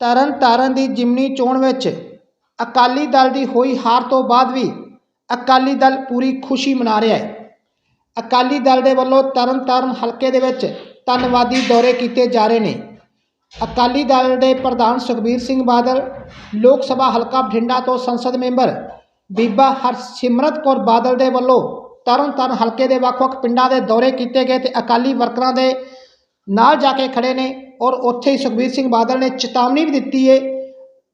ਤਰਨ ਤਾਰਨ ਦੀ ਜਿਮਨੀ ਚੋਣ ਵਿੱਚ ਅਕਾਲੀ ਦਲ ਦੀ ਹੋਈ ਹਾਰ ਤੋਂ ਬਾਅਦ ਵੀ ਅਕਾਲੀ ਦਲ ਪੂਰੀ ਖੁਸ਼ੀ ਮਨਾ ਰਿਹਾ ਹੈ। ਅਕਾਲੀ ਦਲ ਦੇ ਵੱਲੋਂ ਤਰਨ ਤਾਰਨ ਹਲਕੇ ਦੇ ਵਿੱਚ ਧੰਨਵਾਦੀ ਦੌਰੇ ਕੀਤੇ ਜਾ ਰਹੇ ਨੇ। ਅਕਾਲੀ ਦਲ ਦੇ ਪ੍ਰਧਾਨ ਸੁਖਬੀਰ ਸਿੰਘ ਬਾਦਲ, ਲੋਕ ਸਭਾ ਹਲਕਾ ਬਠਿੰਡਾ ਤੋਂ ਸੰਸਦ ਮੈਂਬਰ ਬੀਬਾ ਹਰਸਿਮਰਤ ਕੌਰ ਬਾਦਲ ਦੇ ਵੱਲੋਂ ਤਰਨ ਤਾਰਨ ਹਲਕੇ ਦੇ ਵੱਖ-ਵੱਖ ਪਿੰਡਾਂ ਦੇ ਦੌਰੇ ਕੀਤੇ ਗਏ ਤੇ ਅਕਾਲੀ ਵਰਕਰਾਂ ਦੇ ਨਾਲ ਜਾ ਕੇ ਖੜੇ ਨੇ। ਔਰ ਉੱਥੇ ਹੀ ਸੁਖਬੀਰ ਸਿੰਘ ਬਾਦਲ ਨੇ ਚੇਤਾਵਨੀ ਵੀ ਦਿੱਤੀ ਹੈ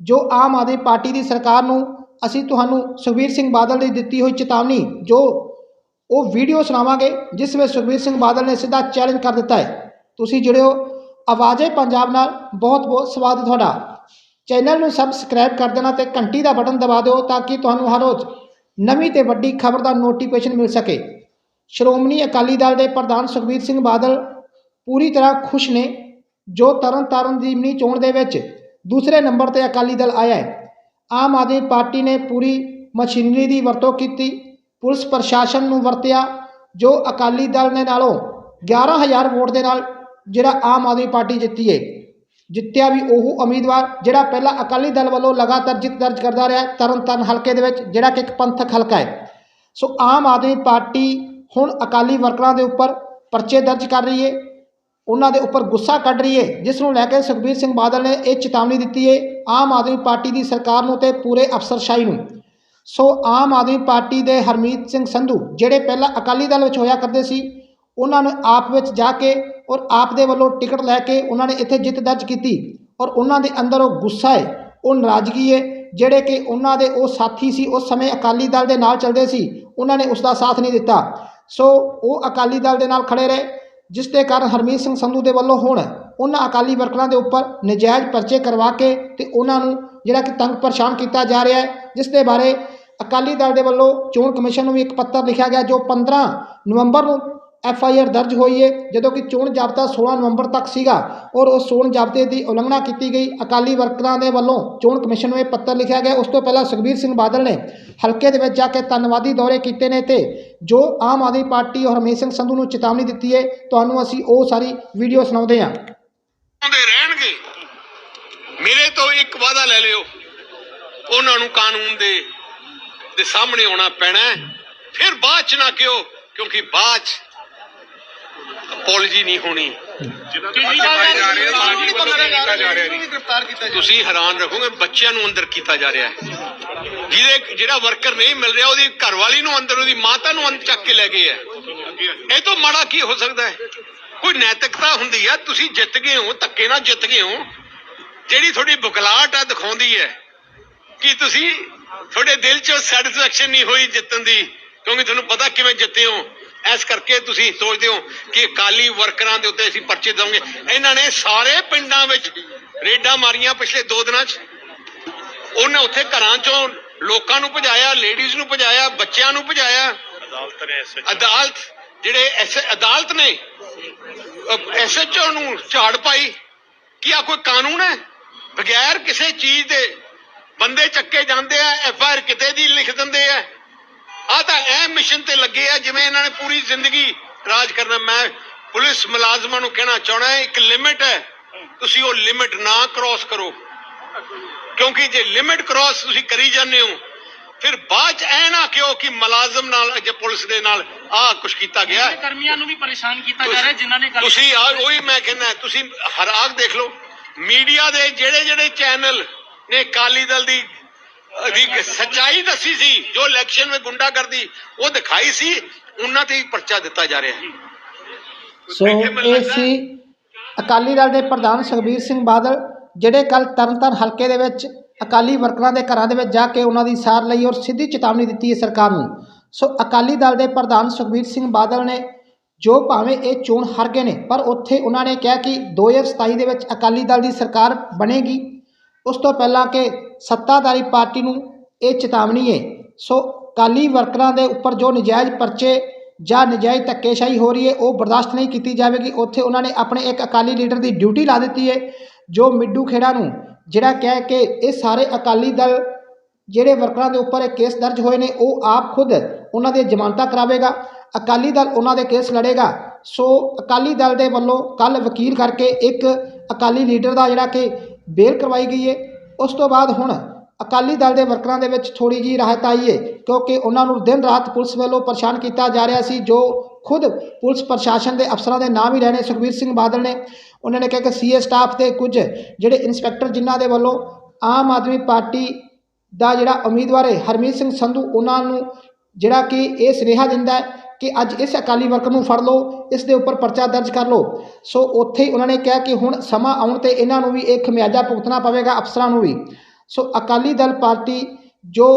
ਜੋ ਆਮ ਆਦਮੀ ਪਾਰਟੀ ਦੀ ਸਰਕਾਰ ਨੂੰ ਅਸੀਂ ਤੁਹਾਨੂੰ ਸੁਖਬੀਰ ਸਿੰਘ ਬਾਦਲ ਦੀ ਦਿੱਤੀ ਹੋਈ ਚੇਤਾਵਨੀ, ਜੋ ਉਹ ਵੀਡੀਓ ਸੁਣਾਵਾਂਗੇ, ਜਿਸ ਵਿੱਚ ਸੁਖਬੀਰ ਸਿੰਘ ਬਾਦਲ ਨੇ ਸਿੱਧਾ ਚੈਲੰਜ ਕਰ ਦਿੱਤਾ ਹੈ ਤੁਸੀਂ ਜੁੜਿਓ ਆਵਾਜ਼ੇ ਪੰਜਾਬ ਨਾਲ, ਬਹੁਤ ਬਹੁਤ ਸਵਾਗਤ ਤੁਹਾਡਾ। ਚੈਨਲ ਨੂੰ ਸਬਸਕ੍ਰਾਈਬ ਕਰ ਦੇਣਾ ਤੇ ਘੰਟੀ ਦਾ ਬਟਨ ਦਬਾ ਦਿਓ ਤਾਂ ਕਿ ਤੁਹਾਨੂੰ ਹਰ ਰੋਜ਼ ਨਵੀਂ ਤੇ ਵੱਡੀ ਖਬਰ ਦਾ ਨੋਟੀਫਿਕੇਸ਼ਨ ਮਿਲ ਸਕੇ। ਸ਼੍ਰੋਮਣੀ ਅਕਾਲੀ ਦਲ ਦੇ ਪ੍ਰਧਾਨ ਸੁਖਬੀਰ ਸਿੰਘ ਬਾਦਲ ਪੂਰੀ ਤਰ੍ਹਾਂ ਖੁਸ਼ ਨੇ। ਜੋ ਤਰਨਤਾਰਨ ਦੀ ਮਨੀ ਚੋਣ ਦੇ ਵਿੱਚ ਦੂਸਰੇ ਨੰਬਰ ਤੇ ਅਕਾਲੀ ਦਲ ਆਇਆ ਹੈ। ਆਮ ਆਦਮੀ ਪਾਰਟੀ ਨੇ ਪੂਰੀ ਮਸ਼ੀਨਰੀ ਦੀ ਵਰਤੋਂ ਕੀਤੀ। ਪੁਲਿਸ ਪ੍ਰਸ਼ਾਸਨ ਨੂੰ ਵਰਤਿਆ ਜੋ ਅਕਾਲੀ ਦਲ ਨੇ ਨਾਲੋਂ 11000 ਵੋਟ ਦੇ ਨਾਲ ਜਿਹੜਾ ਆਮ ਆਦਮੀ ਪਾਰਟੀ ਜਿੱਤੀ ਹੈ। ਜਿੱਤਿਆ ਵੀ ਉਹ ਉਮੀਦਵਾਰ ਜਿਹੜਾ ਪਹਿਲਾਂ ਅਕਾਲੀ ਦਲ ਵੱਲੋਂ ਲਗਾਤਾਰ ਜਿੱਤ ਦਰਜ ਕਰਦਾ ਰਿਹਾ ਹੈ, ਤਰਨ ਤਾਰਨ ਹਲਕੇ ਦੇ ਵਿੱਚ ਜਿਹੜਾ ਕਿ ਇੱਕ ਪੰਥਕ ਹਲਕਾ ਹੈ। ਸੋ ਆਮ ਆਦਮੀ ਪਾਰਟੀ ਹੁਣ ਅਕਾਲੀ ਵਰਕਰਾਂ ਦੇ ਉੱਪਰ ਪਰਚੇ ਦਰਜ ਕਰ ਰਹੀ ਹੈ। ਉਹਨਾਂ ਦੇ ਉੱਪਰ ਗੁੱਸਾ ਕੱਢ ਰਹੀ ਹੈ ਜਿਸ ਨੂੰ ਲੈ ਕੇ ਸੁਖਬੀਰ ਸਿੰਘ ਬਾਦਲ ਨੇ ਇਹ ਚੇਤਾਵਨੀ ਦਿੱਤੀ ਹੈ ਆਮ ਆਦਮੀ ਪਾਰਟੀ ਦੀ ਸਰਕਾਰ ਨੂੰ ਤੇ ਪੂਰੇ ਅਫਸਰਸ਼ਾਹੀ ਨੂੰ। ਸੋ ਆਮ ਆਦਮੀ ਪਾਰਟੀ ਦੇ ਹਰਮੀਤ ਸਿੰਘ ਸੰਧੂ, ਜਿਹੜੇ ਪਹਿਲਾਂ ਅਕਾਲੀ ਦਲ ਵਿੱਚ ਹੋਇਆ ਕਰਦੇ ਸੀ, ਉਹਨਾਂ ਨੂੰ ਆਪ ਵਿੱਚ ਜਾ ਕੇ ਔਰ ਆਪ ਦੇ ਵੱਲੋਂ ਟਿਕਟ ਲੈ ਕੇ ਉਹਨਾਂ ਨੇ ਇੱਥੇ ਜਿੱਤ ਦਰਜ ਕੀਤੀ ਔਰ ਉਹਨਾਂ ਦੇ ਅੰਦਰ ਉਹ ਗੁੱਸਾ ਹੈ ਉਹ ਨਾਰਾਜ਼ਗੀ ਹੈ ਜਿਹੜੇ ਕਿ ਉਹਨਾਂ ਦੇ ਉਹ ਸਾਥੀ ਸੀ, ਉਸ ਸਮੇਂ ਅਕਾਲੀ ਦਲ ਦੇ ਨਾਲ ਚੱਲਦੇ ਸੀ, ਉਹਨਾਂ ਨੇ ਉਸ ਦਾ ਸਾਥ ਨਹੀਂ ਦਿੱਤਾ। ਸੋ ਉਹ ਅਕਾਲੀ ਦਲ ਦੇ ਨਾਲ ਖੜੇ ਰਹੇ ਜਿਸ ਦੇ ਕਾਰਨ ਹਰਮੀਤ ਸਿੰਘ ਸੰਧੂ ਦੇ ਵੱਲੋਂ ਹੁਣ ਉਹਨਾਂ ਅਕਾਲੀ ਵਰਕਰਾਂ ਦੇ ਉੱਪਰ ਨਜਾਇਜ਼ ਪਰਚੇ ਕਰਵਾ ਕੇ ਤੇ ਉਹਨਾਂ ਨੂੰ ਜਿਹੜਾ ਕਿ ਤੰਗ ਪਰੇਸ਼ਾਨ ਕੀਤਾ ਜਾ ਰਿਹਾ ਹੈ, ਜਿਸ ਦੇ ਬਾਰੇ ਅਕਾਲੀ ਦਲ ਦੇ ਵੱਲੋਂ ਚੋਣ ਕਮਿਸ਼ਨ ਨੂੰ ਵੀ ਇੱਕ ਪੱਤਰ ਲਿਖਿਆ ਗਿਆ ਜੋ 15 ਨਵੰਬਰ ਨੂੰ ਐਫ ਆਈ ਆਰ ਦਰਜ ਹੋਈ ਹੈ ਜਦੋਂ ਕਿ ਚੋਣ ਜਾਬਤਾ 16 ਨਵੰਬਰ ਤੱਕ ਸੀਗਾ ਔਰ ਉਸ ਚੋਣ ਜਾਬਤੇ ਦੀ ਉਲੰਘਣਾ ਕੀਤੀ ਗਈ। ਅਕਾਲੀ ਵਰਕਰਾਂ ਦੇ ਵੱਲੋਂ ਚੋਣ ਕਮਿਸ਼ਨ ਨੂੰ ਇਹ ਪੱਤਰ ਲਿਖਿਆ ਗਿਆ। ਉਸ ਤੋਂ ਪਹਿਲਾਂ ਸੁਖਬੀਰ ਸਿੰਘ ਬਾਦਲ ਨੇ ਹਲਕੇ ਦੇ ਵਿੱਚ ਜਾ ਕੇ ਧੰਨਵਾਦੀ ਦੌਰੇ ਕੀਤੇ ਨੇ ਤੇ ਜੋ ਆਮ ਆਦਮੀ ਪਾਰਟੀ ਔਰ ਹਰਮੀਤ ਸਿੰਘ ਸੰਧੂ ਨੂੰ ਚੇਤਾਵਨੀ ਦਿੱਤੀ ਹੈ ਤੁਹਾਨੂੰ ਅਸੀਂ ਉਹ ਸਾਰੀ ਵੀਡੀਓ ਸੁਣਾਉਂਦੇ ਹਾਂ। ਰਹਿਣਗੇ। ਮੇਰੇ ਤੋਂ ਇੱਕ ਵਾਅਦਾ ਲੈ ਲਿਓ। ਉਹਨਾਂ ਨੂੰ ਕਾਨੂੰਨ ਦੇ ਦੇ ਸਾਹਮਣੇ ਆਉਣਾ ਪੈਣਾ ਫਿਰ ਬਾਅਦ ਚ ਨਾ ਕਿਉਂ ਕਿਉਂਕਿ ਬਾਅਦ ਚ ਅਪੋਲੋਜੀ ਨਹੀਂ ਹੋਣੀ। ਤੁਸੀਂ ਹੈਰਾਨ ਰਹੋਗੇ ਬੱਚਿਆਂ ਨੂੰ ਅੰਦਰ ਕੀਤਾ ਜਾ ਰਿਹਾ ਹੈ। ਜਿਹਦੇ ਜਿਹੜਾ ਵਰਕਰ ਨਹੀਂ ਮਿਲ ਰਿਹਾ ਉਹਦੀ ਘਰਵਾਲੀ ਨੂੰ ਅੰਦਰ ਉਹਦੀ ਮਾਤਾ ਨੂੰ ਅੰਦਰ ਚੱਕ ਕੇ ਲੈ ਗਏ ਹੈ। ਇਹ ਤੋਂ ਮਾੜਾ ਕੀ ਹੋ ਸਕਦਾ ਹੈ? ਕੋਈ ਨੈਤਿਕਤਾ ਹੁੰਦੀ ਹੈ ਤੁਸੀਂ ਜਿੱਤ ਗਏ ਹੋ ਧੱਕੇ ਨਾਲ ਜਿੱਤ ਗਏ ਹੋ। ਜਿਹੜੀ ਤੁਹਾਡੀ ਬੁਕਲਾਟ ਹੈ ਦਿਖਾਉਂਦੀ ਹੈ ਕਿ ਤੁਸੀਂ ਤੁਹਾਡੇ ਦਿਲ 'ਚ ਸੈਟੀਸਫੈਕਸ਼ਨ ਨਹੀਂ ਹੋਈ ਜਿੱਤਣ ਦੀ ਕਿਉਂਕਿ ਤੁਹਾਨੂੰ ਪਤਾ ਕਿਵੇਂ ਜਿੱਤੇ ਹੋ। ਇਸ ਕਰਕੇ ਤੁਸੀਂ ਸੋਚਦੇ ਹੋ ਕਿ ਅਕਾਲੀ ਵਰਕਰਾਂ ਦੇ ਉੱਤੇ ਅਸੀਂ ਪਰਚੇ ਦਵਾਂਗੇ। ਇਹਨਾਂ ਨੇ ਸਾਰੇ ਪਿੰਡਾਂ ਵਿੱਚ ਰੇਡਾਂ ਮਾਰੀਆਂ ਪਿਛਲੇ 2 ਦਿਨਾਂ 'ਚ। ਉਹਨੇ ਉੱਥੇ ਘਰਾਂ 'ਚੋਂ ਲੋਕਾਂ ਨੂੰ ਭਜਾਇਆ ਲੇਡੀਜ਼ ਨੂੰ ਭਜਾਇਆ ਬੱਚਿਆਂ ਨੂੰ ਭਜਾਇਆ। ਅਦਾਲਤ ਨੇ ਐਸ ਅਦਾਲਤ ਜਿਹੜੇ ਐਸ ਅਦਾਲਤ ਨੇ ਐਸਐਚਓ ਨੂੰ ਝਾੜ ਪਾਈ ਕੀ ਆ ਕੋਈ ਕਾਨੂੰਨ ਹੈ? ਬਗੈਰ ਕਿਸੇ ਚੀਜ਼ ਦੇ ਬੰਦੇ ਚੱਕੇ ਜਾਂਦੇ ਆ ਐਫ ਆਰ ਕਿਤੇ ਦੀ ਲਿਖ ਦਿੰਦੇ ਆ। ਆ ਤਾਂ ਇਹ ਮਿਸ਼ਨ ਤੇ ਲੱਗੇ ਆ ਜਿਵੇਂ ਇਹਨਾਂ ਨੇ ਪੂਰੀ ਜ਼ਿੰਦਗੀ ਰਾਜ ਕਰਨਾ। ਮੈਂ ਪੁਲਿਸ ਮੁਲਾਜ਼ਮਾਂ ਨੂੰ ਕਹਿਣਾ ਚਾਹਣਾ ਇੱਕ ਲਿਮਿਟ ਹੈ। ਤੁਸੀਂ ਉਹ ਲਿਮਿਟ ਨਾ ਕ੍ਰਾਸ ਕਰੋ। ਕਿਉਂਕਿ ਜੇ ਲਿਮਿਟ ਕ੍ਰਾਸ ਤੁਸੀਂ ਕਰੀ ਜਾਂਦੇ ਹੋ ਫਿਰ ਬਾਅਦ ਚ ਐ ਨਾ ਕਿਉਂ ਕਿ ਮੁਲਾਜ਼ਮ ਨਾਲ ਜੇ ਪੁਲਿਸ ਦੇ ਨਾਲ ਆਹ ਕੁਝ ਕੀਤਾ ਗਿਆ। ਹੈ। ਕਰਮੀਆਂ ਨੂੰ ਵੀ ਪਰੇਸ਼ਾਨ ਕੀਤਾ ਜਾ ਰਿਹਾ ਜਿਨ੍ਹਾਂ ਨੇ ਤੁਸੀਂ ਆ ਉਹੀ ਮੈਂ ਕਹਿੰਦਾ ਤੁਸੀਂ ਹਰਾਗ ਦੇਖ ਲਓ। ਮੀਡੀਆ ਦੇ ਜਿਹੜੇ ਜਿਹੜੇ ਚੈਨਲ ਨੇ ਕਾਲੀ ਦਲ ਦੀ ਦੀ ਸੱਚਾਈ ਦੱਸੀ ਸੀ ਜੋ ਇਲੈਕਸ਼ਨ ਵਿੱਚ ਗੁੰਡਾਗਰਦੀ ਉਹ ਦਿਖਾਈ ਸੀ ਉਹਨਾਂ ਤੇ ਹੀ ਪਰਚਾ ਦਿੱਤਾ ਜਾ ਰਿਹਾ ਹੈ। ਸੋ ਇਹ ਸੀ ਅਕਾਲੀ ਦਲ ਦੇ ਪ੍ਰਧਾਨ ਸੁਖਬੀਰ ਸਿੰਘ ਬਾਦਲ ਜਿਹੜੇ ਕੱਲ ਤਰਨਤਾਰਨ ਹਲਕੇ ਦੇ ਵਿੱਚ ਅਕਾਲੀ ਵਰਕਰਾਂ ਦੇ ਘਰਾਂ ਦੇ ਵਿੱਚ ਜਾ ਕੇ ਉਹਨਾਂ ਦੀ ਸਾਰ ਲਈ ਔਰ ਸਿੱਧੀ ਚੇਤਾਵਨੀ ਦਿੱਤੀ ਹੈ ਸਰਕਾਰ ਨੂੰ। ਸੋ ਅਕਾਲੀ ਦਲ ਦੇ ਪ੍ਰਧਾਨ ਸੁਖਬੀਰ ਸਿੰਘ ਬਾਦਲ ਨੇ ਜੋ ਭਾਵੇਂ ਇਹ ਚੋਣ ਹਾਰ ਗਏ ਨੇ ਪਰ ਉੱਥੇ ਉਹਨਾਂ ਨੇ ਕਿਹਾ ਕਿ 2027 ਦੇ ਵਿੱਚ ਅਕਾਲੀ ਦਲ ਦੀ ਸਰਕਾਰ ਬਣੇਗੀ। ਉਸ ਤੋਂ ਪਹਿਲਾਂ ਕਿ ਸੱਤਾਧਾਰੀ ਪਾਰਟੀ ਨੂੰ ਇਹ ਚੇਤਾਵਨੀ ਹੈ। ਸੋ ਅਕਾਲੀ ਵਰਕਰਾਂ ਦੇ ਉੱਪਰ ਜੋ ਨਜਾਇਜ਼ ਪਰਚੇ ਜਾਂ ਨਜਾਇਜ਼ ਧੱਕੇਸ਼ਾਹੀ ਹੋ ਰਹੀ ਹੈ, ਉਹ ਬਰਦਾਸ਼ਤ ਨਹੀਂ ਕੀਤੀ ਜਾਵੇਗੀ। ਉੱਥੇ ਉਹਨਾਂ ਨੇ ਆਪਣੇ ਇੱਕ ਅਕਾਲੀ ਲੀਡਰ ਦੀ ਡਿਊਟੀ ਲਾ ਦਿੱਤੀ ਹੈ, ਜੋ ਮਿੱਡੂ ਖੇੜਾ ਨੂੰ ਜਿਹੜਾ ਕਹਿ ਕੇ ਇਹ ਸਾਰੇ ਅਕਾਲੀ ਦਲ ਜਿਹੜੇ ਵਰਕਰਾਂ ਦੇ ਉੱਪਰ ਇਹ ਕੇਸ ਦਰਜ ਹੋਏ ਨੇ, ਉਹ ਆਪ ਖੁਦ ਉਹਨਾਂ ਦੇ ਜ਼ਮਾਨਤਾਂ ਕਰਾਵੇਗਾ। ਅਕਾਲੀ ਦਲ ਉਹਨਾਂ ਦੇ ਕੇਸ ਲੜੇਗਾ। ਸੋ ਅਕਾਲੀ ਦਲ ਦੇ ਵੱਲੋਂ ਕੱਲ ਵਕੀਲ ਕਰਕੇ ਇੱਕ ਅਕਾਲੀ ਲੀਡਰ ਦਾ ਜਿਹੜਾ ਕਿ ਬੇਲ ਕਰਵਾਈ ਗਈ ਹੈ ਉਸ ਤੋਂ ਬਾਅਦ ਹੁਣ ਅਕਾਲੀ ਦਲ ਦੇ ਵਰਕਰਾਂ ਦੇ ਵਿੱਚ ਥੋੜੀ ਜੀ ਰਾਹਤ ਆਈ ਹੈ ਕਿਉਂਕਿ ਉਹਨਾਂ ਨੂੰ ਦਿਨ ਰਾਤ ਪੁਲਿਸ ਵੱਲੋਂ ਪਰੇਸ਼ਾਨ ਕੀਤਾ ਜਾ ਰਿਹਾ ਸੀ, ਜੋ ਖੁਦ ਪੁਲਿਸ ਪ੍ਰਸ਼ਾਸਨ ਦੇ ਅਫਸਰਾਂ ਦੇ ਨਾਮ ਹੀ ਲੈਣੇ ਸੁਖਬੀਰ ਸਿੰਘ ਬਾਦਲ ਨੇ। ਉਹਨਾਂ ਨੇ ਕਿਹਾ ਕਿ ਸੀਏ ਸਟਾਫ ਤੇ ਕੁਝ ਜਿਹੜੇ ਇਨਸਪੈਕਟਰ ਜਿਨ੍ਹਾਂ ਦੇ ਵੱਲੋਂ ਆਮ ਆਦਮੀ ਪਾਰਟੀ ਦਾ ਜਿਹੜਾ ਉਮੀਦਵਾਰ ਹੈ ਹਰਮੀਤ ਸਿੰਘ ਸੰਧੂ, ਉਹਨਾਂ ਨੂੰ ਜਿਹੜਾ ਕਿ ਇਹ ਸੁਨੇਹਾ ਦਿੰਦਾ ਹੈ ਕਿ ਅੱਜ ਇਸ ਅਕਾਲੀ ਵਰਕਰ ਨੂੰ ਫੜ ਲਓ, ਇਸ ਦੇ ਉੱਪਰ ਪਰਚਾ ਦਰਜ ਕਰ ਲਓ। ਸੋ ਉੱਥੇ ਹੀ ਉਹਨਾਂ ਨੇ ਕਿਹਾ ਕਿ ਹੁਣ ਸਮਾਂ ਆਉਣ ਤੇ ਇਹਨਾਂ ਨੂੰ ਵੀ ਇਹ ਖਮਿਆਜਾ ਭੁਗਤਣਾ ਪਵੇਗਾ, ਅਫਸਰਾਂ ਨੂੰ ਵੀ। ਸੋ ਅਕਾਲੀ ਦਲ ਪਾਰਟੀ ਜੋ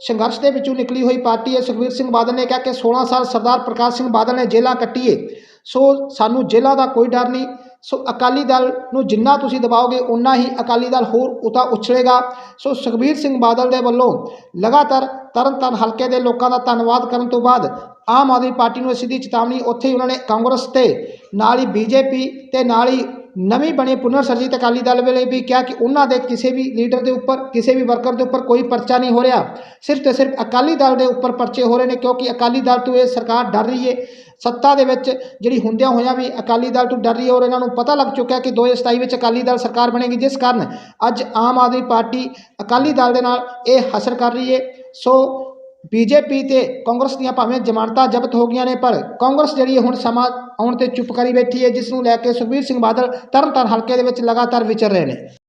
ਸੰਘਰਸ਼ ਦੇ ਵਿੱਚੋਂ ਨਿਕਲੀ ਹੋਈ ਪਾਰਟੀ ਹੈ, ਸੁਖਬੀਰ ਸਿੰਘ ਬਾਦਲ ਨੇ ਕਿਹਾ ਕਿ 16 ਸਾਲ ਸਰਦਾਰ ਪ੍ਰਕਾਸ਼ ਸਿੰਘ ਬਾਦਲ ਨੇ ਜੇਲ੍ਹਾਂ ਕੱਟੀਏ। ਸੋ ਸਾਨੂੰ ਜੇਲ੍ਹਾਂ ਦਾ ਕੋਈ ਡਰ ਨਹੀਂ। ਸੋ ਅਕਾਲੀ ਦਲ ਨੂੰ ਜਿੰਨਾ ਤੁਸੀਂ ਦਬਾਓਗੇ ਉਨਾ ਹੀ ਅਕਾਲੀ ਦਲ ਹੋਰ ਉਤਾ ਉਛਲੇਗਾ। ਸੋ ਸੁਖਬੀਰ ਸਿੰਘ ਬਾਦਲ ਦੇ ਵੱਲੋਂ ਲਗਾਤਾਰ ਤਰਨਤਾਰਨ ਹਲਕੇ ਦੇ ਲੋਕਾਂ ਦਾ ਧੰਨਵਾਦ ਕਰਨ ਤੋਂ ਬਾਅਦ ਆਮ ਆਦਮੀ ਪਾਰਟੀ ਨੂੰ ਸਿੱਧੀ ਚੇਤਾਵਨੀ, ਉੱਥੇ ਹੀ ਉਹਨਾਂ ਨੇ ਕਾਂਗਰਸ ਤੇ, ਨਾਲ ਹੀ ਬੀਜੇਪੀ ਤੇ, ਨਾਲ ਹੀ ਨਵੀਂ ਬਣੇ ਪੁਨਰ ਸਰਜੀਤ ਅਕਾਲੀ ਦਲ ਵੇਲੇ ਵੀ ਕਿਹਾ ਕਿ ਉਹਨਾਂ ਦੇ ਕਿਸੇ ਵੀ ਲੀਡਰ ਦੇ ਉੱਪਰ, ਕਿਸੇ ਵੀ ਵਰਕਰ ਦੇ ਉੱਪਰ ਕੋਈ ਪਰਚਾ ਨਹੀਂ ਹੋ ਰਿਹਾ। ਸਿਰਫ ਤੇ ਸਿਰਫ ਅਕਾਲੀ ਦਲ ਦੇ ਉੱਪਰ ਪਰਚੇ ਹੋ ਰਹੇ ਨੇ ਕਿਉਂਕਿ ਅਕਾਲੀ ਦਲ ਤੋਂ ਇਹ ਸਰਕਾਰ ਡਰ ਰਹੀ ਹੈ ਸੱਤਾ ਦੇ ਵਿੱਚ ਜਿਹੜੀ ਹੁੰਦਿਆਂ ਹੋਇਆਂ ਵੀ ਅਕਾਲੀ ਦਲ ਤੋਂ ਡਰ ਰਹੀ ਹੈ ਔਰ ਇਹਨਾਂ ਨੂੰ ਪਤਾ ਲੱਗ ਚੁੱਕਿਆ ਕਿ 2027 ਵਿੱਚ ਅਕਾਲੀ ਦਲ ਸਰਕਾਰ ਬਣੇਗੀ, ਜਿਸ ਕਾਰਨ ਅੱਜ ਆਮ ਆਦਮੀ ਪਾਰਟੀ ਅਕਾਲੀ ਦਲ ਦੇ ਨਾਲ ਇਹ ਹਸਰ ਕਰ ਰਹੀ ਹੈ ਸੋ ਬੀਜੇਪੀ ਤੇ ਕਾਂਗਰਸ ਦੀਆਂ ਭਾਵੇਂ ਜ਼ਮਾਨਤਾਂ ਜ਼ਬਤ ਹੋ ਗਈਆਂ ਨੇ, ਪਰ ਕਾਂਗਰਸ ਜਿਹੜੀ ਹੈ ਹੁਣ ਸਮਾਂ ਆਉਣ ਤੇ ਚੁੱਪ ਕਰੀ ਬੈਠੀ ਹੈ ਜਿਸ ਨੂੰ ਲੈ ਕੇ ਸੁਖਬੀਰ ਸਿੰਘ ਬਾਦਲ ਤਰਨਤਾਰਨ ਹਲਕੇ ਦੇ ਵਿੱਚ ਲਗਾਤਾਰ ਵਿਚਰ ਰਹੇ ਨੇ।